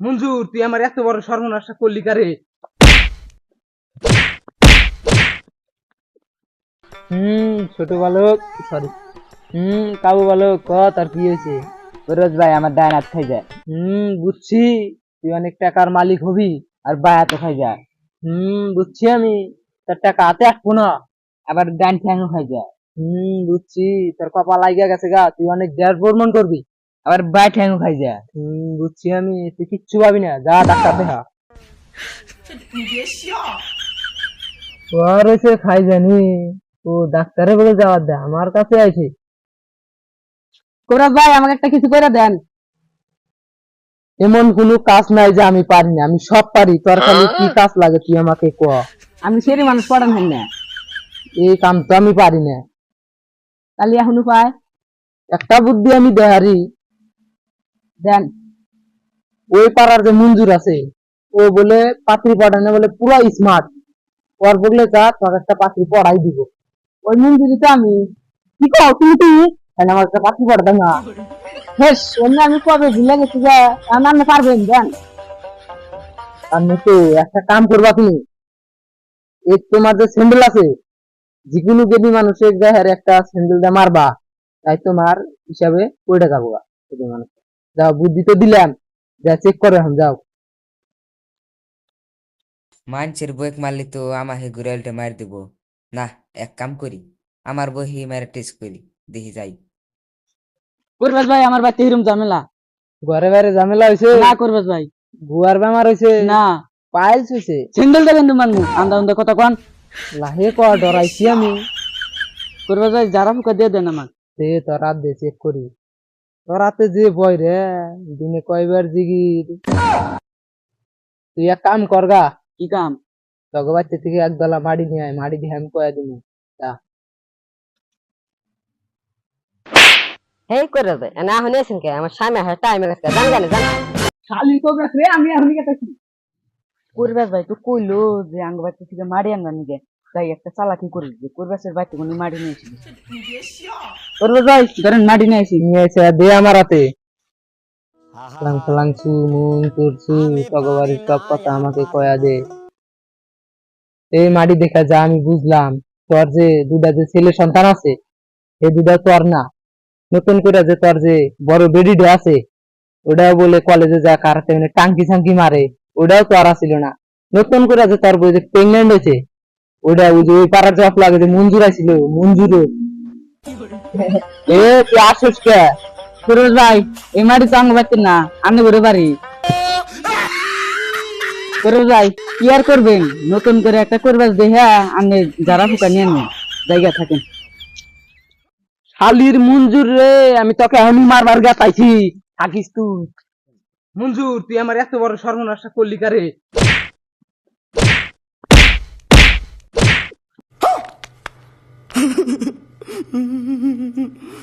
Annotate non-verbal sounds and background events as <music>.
মঞ্জুর, তুই আমার এত বড় সর্বনাশা করলি কারে? হুম, ছোট বালক সরি হুম, কাবু বালক, ক, তার কি হয়েছে? রোজ ভাই, আমার ডান হাত খাই যায় হুম, বুঝছি, তুই অনেক টাকার মালিক হবি, আর হাতে খাই যায় হুম, বুঝছি আমি, তোর টাকা হাতে আসব না, আবার ডান ঠ্যাংও খাই যায় হুম, বুঝছি, তোর কপাল লাগিয়া গেছে গা, তুই অনেক দেশ ভ্রমণ করবি। আবার বাই ঠ্যাংও খাই হুম বুঝছি আমি তুই কিচ্ছু পাবি না যা ডাক্তার দেখা। ওর হয়েছে খাই জানি ও ডাক্তারে বলে যাওয়ার দে আমার কাছে আইছে। ভাই আমাকে একটা কিছু করে দেন। এমন কোনো কাজ নাই যে আমি পারি না আমি সব পারি তোর খালি কি কাজ লাগে তুই আমাকে ক। আমি সেরি মানুষ পড়ান হেন না। এই কাম তো আমি পারি না। তাহলে এখন উপায়? একটা বুদ্ধি আমি দেহারি দেন, ওই পাড়ার যে মঞ্জুর আছে, ও বলে পাত্রী পড়ানো বলে পুরো স্মার্ট ওর বললে, যা, তোর একটা পাত্রী পড়াই দিব। ওই মঞ্জুরি আমি, কি কও তুমি তুমি? তাহলে আমার একটা পাত্রী পড়া না হেস, অন্য আমি কবে ভুলে গেছি যে পারবেন, দেন। আপনি তো একটা কাম করবা তুমি। এই তোমার যে স্যান্ডেল আছে, যেগুলো যদি মানুষের দেহের একটা স্যান্ডেল দিয়ে মারবা, তাই তোমার হিসাবে কয়টা যাব মানুষ যাও বুদ্ধি তো দিলাম যা চেক করে এখন যাও। মানুষের বইক মারলি তো আমাকে ঘুরে মার দিব। না এক কাম করি আমার বই মারে টেস্ট করি দেখি যাই। করবাস ভাই আমার বাড়িতে হিরম ঝামেলা। ঘরে বাইরে ঝামেলা হয়েছে না করবাস ভাই। বুয়ার বেমার হয়েছে না। পাইলস হয়েছে সিঙ্গেল দেখেন তো মানমু আন্দা আন্দা কথা কন। লাহে ক ডরাইছি আমি। করবাস ভাই যারা ফুকা দিয়ে দেন আমার সে তো রাত দিয়ে চেক করি। রাতে যে বই রে দিনে কয়বার জিগির। তুই এক কাম করগা কি কাম? তগো বাচ্চা থেকে একদলা মাড়ি নিয়ে আয় মাড়ি দিয়ে আমি কয়া দিমু। হেই করে দে। না এসেন কে? আমার স্বামী আসে টাইমে গেছে। জান জানে জান। শালি তো রে আমি এখনই গেতেছি। কুরবাস ভাই তো কইলো যে আঙ্গ বাচ্চা থেকে মারি আনবা নিকে তাই একটা চালাকি করি। যে কুরবাসের বাচ্চা কোনো মারি নিয়ে ভাই ধরেন মারি নিয়ে এসি নিয়ে এসে দে আমার হাতে। ফলাং ফলাং চু মুন তুরছু তগবাড়ির সব কথা আমাকে কয়া দে। এই মাটি দেখা যা আমি বুঝলাম। তোর যে দুটা যে ছেলে সন্তান আছে এই দুটা তোর না। নতুন করে যে তোর যে বড় বেডিডে আছে ওটাও বলে কলেজে যা কারাতে মানে টাঙ্কি সাঙ্কি মারে ওটাও তো আর ছিল না। নতুন করে যে তোর বই যে প্রেগনেন্ট হয়েছে ওটা ওই যে ওই পাড়ার জব লাগে যে মঞ্জুর আছিল মঞ্জুর <laughs> এ তুই আসিস কে? ভাই এই মাটি তো আঙ্গ পাচ্ছেন না আমি ঘুরে ফিরোজ ভাই কি আর করবেন? নতুন করে একটা করবাস দেখে আপনি যারা ফুকা নিয়ে নেন জায়গা থাকেন শালির মঞ্জুর রে আমি তোকে এখনই মারবার গা পাইছি। থাকিস তুই। মঞ্জুর তুই আমার এত বড় সর্বনাশা করলি কারে? Mm-hmm. <laughs>